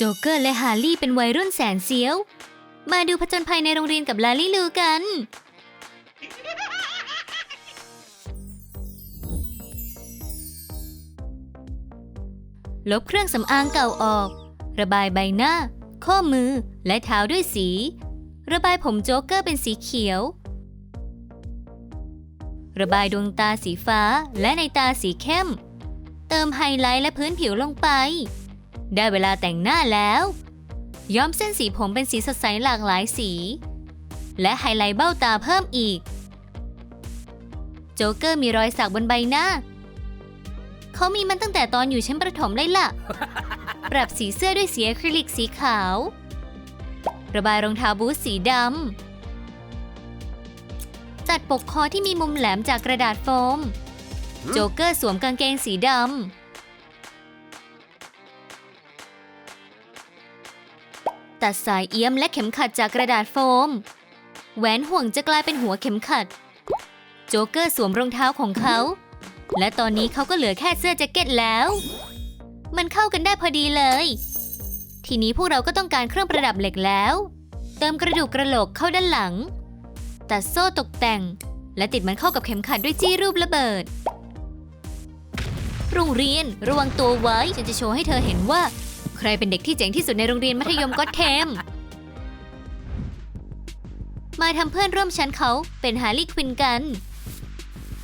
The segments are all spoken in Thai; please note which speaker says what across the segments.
Speaker 1: โจเกอร์และฮาร์ลี่เป็นวัยรุ่นแสนเซียว มาดูผจญภัยในโรงเรียนกับลาลี่ลูกัน ลบเครื่องสำอางเก่าออก ระบายใบหน้า ข้อมือและเท้าด้วยสี ระบายผมโจ๊กเกอร์เป็นสีเขียว ระบายดวงตาสีฟ้าและในตาสีเข้ม เติมไฮไลท์และพื้นผิวลงไป ได้เวลาแต่งหน้าแล้ว ย้อมเส้นสีผมเป็นสีสดใสหลากหลายสี และไฮไลท์เบ้าตาเพิ่มอีก โจ๊กเกอร์มีรอยสักบนใบหน้า เขามีมันตั้งแต่ตอนอยู่ชั้นประถมเลยล่ะ ปรับสีเสื้อด้วยสีอะคริลิกสีขาว ระบายรองเท้าบูทสีดำจัดปกคอที่มีมุมแหลมจากกระดาษโฟม โจ๊กเกอร์สวมกางเกงสีดำ ตัดสายเอี้ยมและเข็มขัดจากกระดาษโฟม แหวนห่วงจะกลายเป็นหัวเข็มขัด โจ๊กเกอร์สวมรองเท้าของเขา และตอนนี้เขาก็เหลือแค่เสื้อแจ็คเก็ตแล้ว มันเข้ากันได้พอดีเลย ทีนี้พวกเราก็ต้องการเครื่องประดับเหล็กแล้ว เติมกระดูกกระโหลกเข้าด้านหลัง ตัดโซ่ตกแต่ง และติดมันเข้ากับเข็มขัดด้วยจี้รูประเบิด โรงเรียนระวังตัวไว้ฉันจะโชว์ให้เธอเห็นว่า ใครเป็นเด็กที่เจ๋งที่สุดในโรงเรียนมัธยมก็เทม มาทำเพื่อนร่วมชั้นเขาเป็นฮาร์ลีควินกัน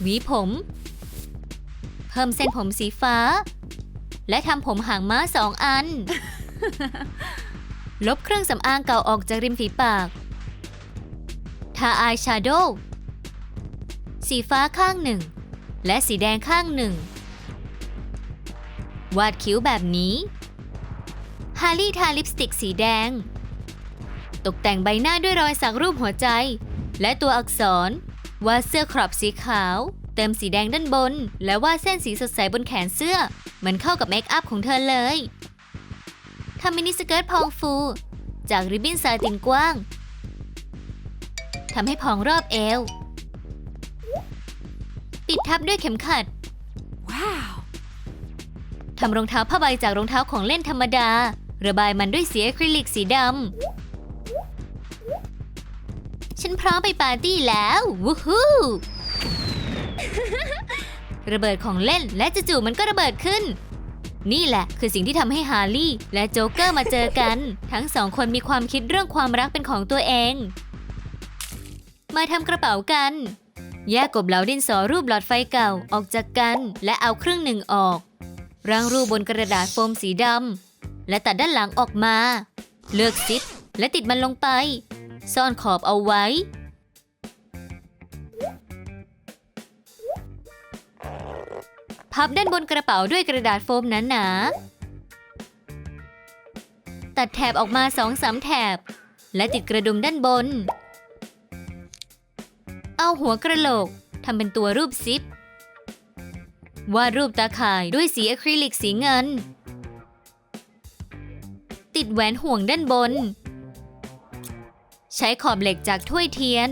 Speaker 1: หวีผม เพิ่มเส้นผมสีฟ้า และทำผมหางม้าสองอัน ลบเครื่องสำอางเก่าออกจากริมฝีปาก ทาอายแชโดว์สีฟ้าข้างหนึ่ง และสีแดงข้างหนึ่ง วาดคิ้วแบบนี้าร์ลี่ทาลิปสติกสีแดง ตกแต่งใบหน้าด้วยรอยสักรูปหัวใจ และตัวอักษร วาดเสื้อครอปสีขาว เติมสีแดงด้านบน และวาดเส้นสีสดใสบนแขนเสื้อมันเข้ากับเมคอัพของเธอเลยทำมินิสเกิร์ตพองฟู จากริบบิ้นซาตินกว้างทำให้พองรอบเอว ปิดทับด้วยเข็มขัดทำรองเท้าผ้าใบจากรองเท้าของเล่นธรรมดา ระบายมันด้วยสีอะคริลิกสีดำ ฉันพร้อมไปปาร์ตี้แล้ววู้ฮู้ระเบิดของเล่นและจู่ๆมันก็ระเบิดขึ้น นี่แหละคือสิ่งที่ทำให้ฮาร์ลี่และโจ๊กเกอร์มาเจอกัน ทั้งสองคนมีความคิดเรื่องความรักเป็นของตัวเอง มาทำกระเป๋ากัน แยกกบเหลาดินสอรูปหลอดไฟเก่าออกจากกัน และเอาครึ่งหนึ่งออก ร่างรูปบนกระดาษโฟมสีดำ และตัดด้านหลังออกมา เลือกซิปและติดมันลงไป ซ่อนขอบเอาไว้ พับด้านบนกระเป๋าด้วยกระดาษโฟมหนาๆ ตัดแถบออกมาสองสามแถบ และติดกระดุมด้านบน เอาหัวกระโหลกทำเป็นตัวรูปซิปวาดรูปตาข่ายด้วยสีอะคริลิกสีเงิน ติดแหวนห่วงด้านบน ใช้ขอบเหล็กจากถ้วยเทียน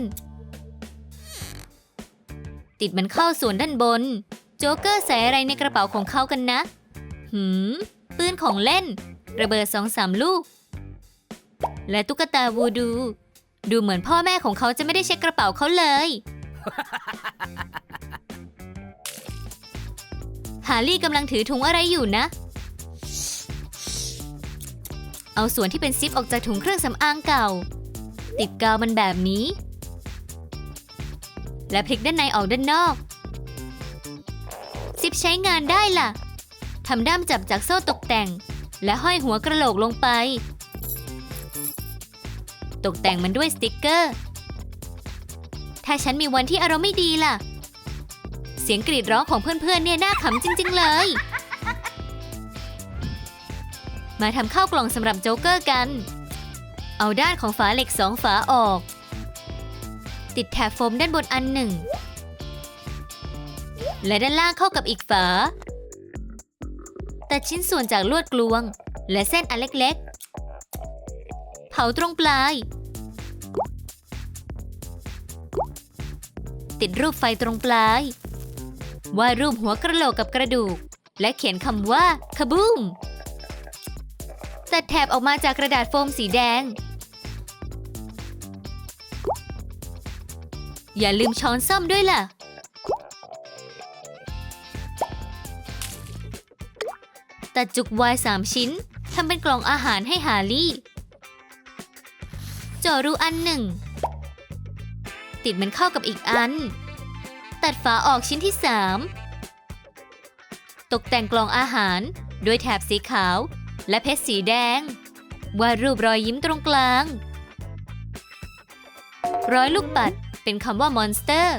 Speaker 1: ติดมันเข้าส่วนด้านบน โจ๊กเกอร์ใส่อะไรในกระเป๋าของเขากันนะ หืม ปืนของเล่น ระเบิดสองสามลูก และตุ๊กตาวูดู ดูเหมือนพ่อแม่ของเขาจะไม่ได้เช็คกระเป๋าเขาเลยฮาร์ลี่กำลังถือถุงอะไรอยู่นะ เอาส่วนที่เป็นซิปออกจากถุงเครื่องสำอางเก่า ติดกาวมันแบบนี้ และพลิกด้านในออกด้านนอก ซิปใช้งานได้ล่ะทำด้ามจับจากโซ่ตกแต่ง และห้อยหัวกระโหลกลงไป ตกแต่งมันด้วยสติกเกอร์ ถ้าฉันมีวันที่อารมณ์ไม่ดีล่ะ เสียงกรีดร้องของเพื่อนๆเนี่ยน่าขำจริง ๆ เลย มาทำข้าวกล่องสำหรับโจ๊กเกอร์กัน เอาด้านของฝาเหล็กสองฝาออก ติดแถบโฟมด้านบนอันหนึ่ง และด้านล่างเข้ากับอีกฝา ตัดชิ้นส่วนจากลวดกลวง และเส้นอันเล็กๆ เผาตรงปลาย ติดรูปไฟตรงปลาย วาดรูปหัวกระโหลกกับกระดูก และเขียนคำว่าคาบูม ตัดแถบออกมาจากกระดาษโฟมสีแดง อย่าลืมช้อนส้อมด้วยล่ะ ตัดจุกวายสามชิ้นทำเป็นกล่องอาหารให้ฮาลี่จาะรูอันหนึ่ง ติดมันเข้ากับอีกอัน ตัดฝาออกชิ้นที่สามตกแต่งกล่องอาหารด้วยแถบสีขาว และเพชรสีแดง วาดรูปรอยยิ้มตรงกลาง ร้อยลูกปัดเป็นคำว่ามอนสเตอร์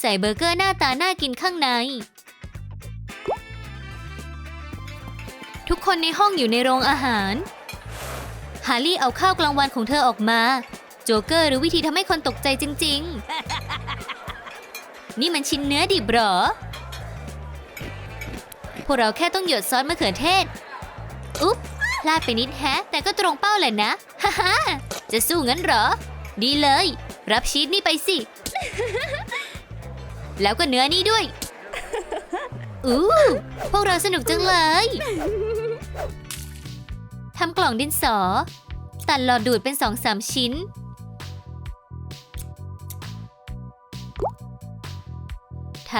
Speaker 1: ใส่เบอร์เกอร์หน้าตาน่ากินข้างใน ทุกคนในห้องอยู่ในโรงอาหาร ฮาร์ลี่เอาข้าวกลางวันของเธอออกมา โจเกอร์หรู้วิธีทำให้คนตกใจจริง ๆ นี่มันชิ้นเนื้อดิบหรอ พวกเราแค่ต้องหยดซอสมะเขือเทศ อุ๊บพลาดไปนิดแฮะ แต่ก็ตรงเป้าแหละนะ ฮ่าฮ่าจะสู้งั้นหรอ ดีเลย รับชีสนี่ไปสิ แล้วก็เนื้อนี่ด้วย อู้พวกเราสนุกจังเลยทำกล่องดินสอ ตัดหลอดดูดเป็นสองสามชิ้น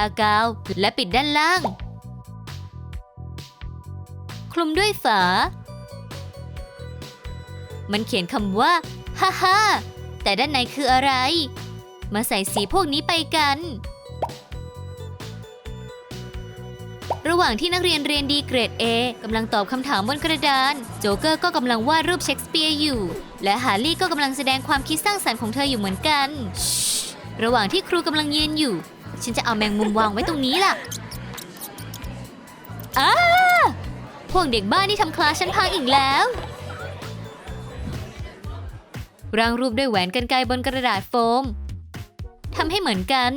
Speaker 1: ากาว และปิดด้านล่าง คลุมด้วยฝา มันเขียนคำว่า ฮ่าฮ่าแต่ด้านในคืออะไร มาใส่สีพวกนี้ไปกัน ระหว่างที่นักเรียนเรียนดีเกรด A กำลังตอบคำถามบนกระดาน โจเกอร์ก็กำลังวาดรูปเชคสเปียร์อยู่ และฮาร์ลี่ก็กำลังแสดงความคิดสร้างสรรค์ของเธออยู่เหมือนกัน ระหว่างที่ครูกำลังยืนอยู่ ฉันจะเอาแมงมุมวางไว้ตรงนี้ล่ะอ้าพวกเด็กบ้านที่ทำคลาสฉันพังอีกแล้ว ร่างรูปด้วยแหวนกันไกบนกระดาษโฟมทำให้เหมือนกัน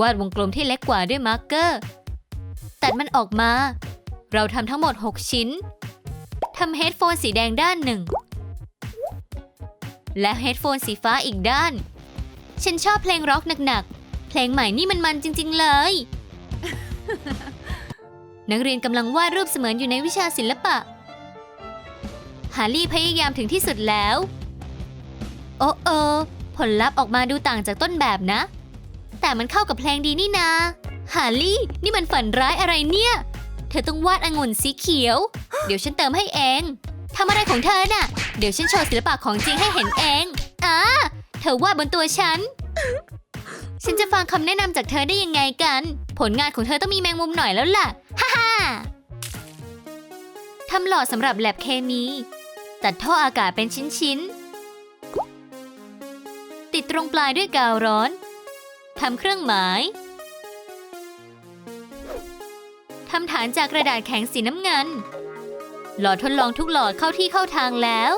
Speaker 1: วาดวงกลมที่เล็กกว่าด้วยมาร์กเกอร์ ตัดมันออกมา เราทำทั้งหมด 6 ชิ้นทำเฮดโฟนสีแดงด้านหนึ่ง และเฮดโฟนสีฟ้าอีกด้าน ฉันชอบเพลงร็อกหนักๆ เพลงใหม่นี่มันมันจริงๆเลย นักเรียนกำลังวาดรูปเสมือนอยู่ในวิชาศิลปะ ฮาร์ลี่พยายามถึงที่สุดแล้ว โอ้โอผลลัพธ์ออกมาดูต่างจากต้นแบบนะ แต่มันเข้ากับเพลงดีนี่นา ฮาร์ลี่ นี่มันฝันร้ายอะไรเนี่ย เธอต้องวาดองุ่นสีเขียว เดี๋ยวฉันเติมให้เองทำอะไรของเธอน่ะ เดี๋ยวฉันโชว์ศิลปะของจริงให้เห็นเอง อ่า ธอวาดบนตัวฉัน ฉันจะฟังคำแนะนำจากเธอได้ยังไงกัน ผลงานของเธอต้องมีแมงมุมหน่อยแล้วล่ะ ฮ่าฮ่าทำหลอดสำหรับแลบเคมี ตัดท่ออากาศเป็นชิ้นๆ ติดตรงปลายด้วยกาวร้อน ทำเครื่องหมาย ทำฐานจากกระดาษแข็งสีน้ำเงิน หลอดทดลองทุกหลอดเข้าที่เข้าทางแล้ว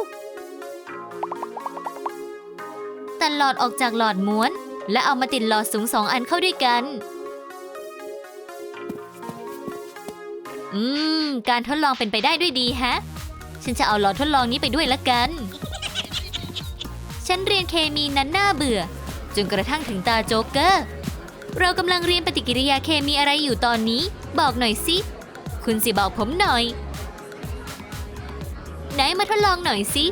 Speaker 1: ตัดหลอดออกจากหลอดม้วน และเอามาติดหลอดสูงสองอันเข้าด้วยกัน อืม การทดลองเป็นไปได้ด้วยดีฮะ ฉันจะเอาหลอดทดลองนี้ไปด้วยละกัน ฉันเรียนเคมีนั้นน่าเบื่อ จนกระทั่งถึงตาโจ๊กเกอร์ เรากำลังเรียนปฏิกิริยาเคมีอะไรอยู่ตอนนี้ บอกหน่อยสิ คุณสิบอกผมหน่อย ไหนมาทดลองหน่อยสิ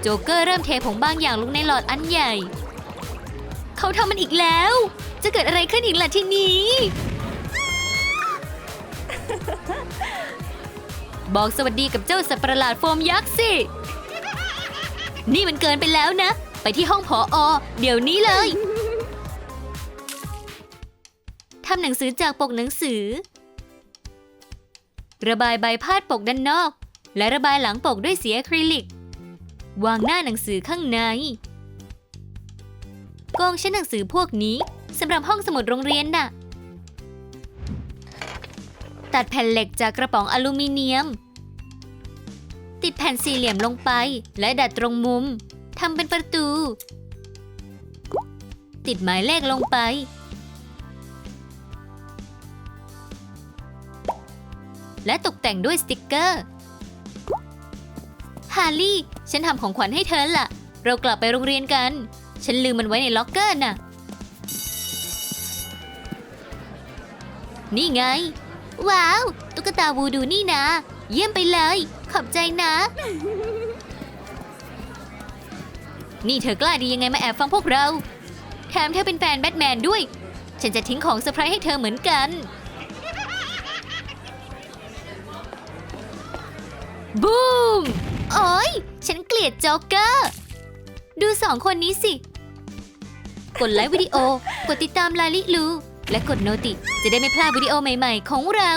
Speaker 1: โจเกอร์เริ่มเทผงบางอย่างลงในหลอดอันใหญ่ เขาทำมันอีกแล้ว จะเกิดอะไรขึ้นอีกล่ะทีนี้ บอกสวัสดีกับเจ้าสัตว์ประหลาดโฟมยักษ์สิ นี่มันเกินไปแล้วนะ ไปที่ห้องผออเดี๋ยวนี้เลยทำหนังสือจากปกหนังสือ ระบายใบพาดปกด้านนอก และระบายหลังปกด้วยสีอะคริลิก วางหน้าหนังสือข้างในกองชั้นหนังสือพวกนี้สำหรับห้องสมุดโรงเรียนน่ะ ตัดแผ่นเหล็กจากกระป๋องอลูมิเนียม ติดแผ่นสี่เหลี่ยมลงไปและดัดตรงมุมทำเป็นประตู ติดหมายเลขลงไป และตกแต่งด้วยสติกเกอร์าร์ลี่ ฉันทำของขวัญให้เธอล่ะ เรากลับไปโรงเรียนกัน ฉันลืมมันไว้ในล็อกเกอร์น่ะ นี่ไง ว้าว ตุ๊กตาวูดูนี่นะ เยี่ยมไปเลย ขอบใจนะ นี่เธอกล้าดียังไงมาแอบฟังพวกเรา แถมเธอเป็นแฟนแบทแมนด้วย ฉันจะทิ้งของเซอร์ไพรส์ให้เธอเหมือนกัน บู โอ้ยฉันเกลียดโจ๊กเกอร์ ดูสองคนนี้สิ กดไลค์วิดีโอ กดติดตามลาลิลู และกดโนติ จะได้ไม่พลาดวิดีโอใหม่ๆของเรา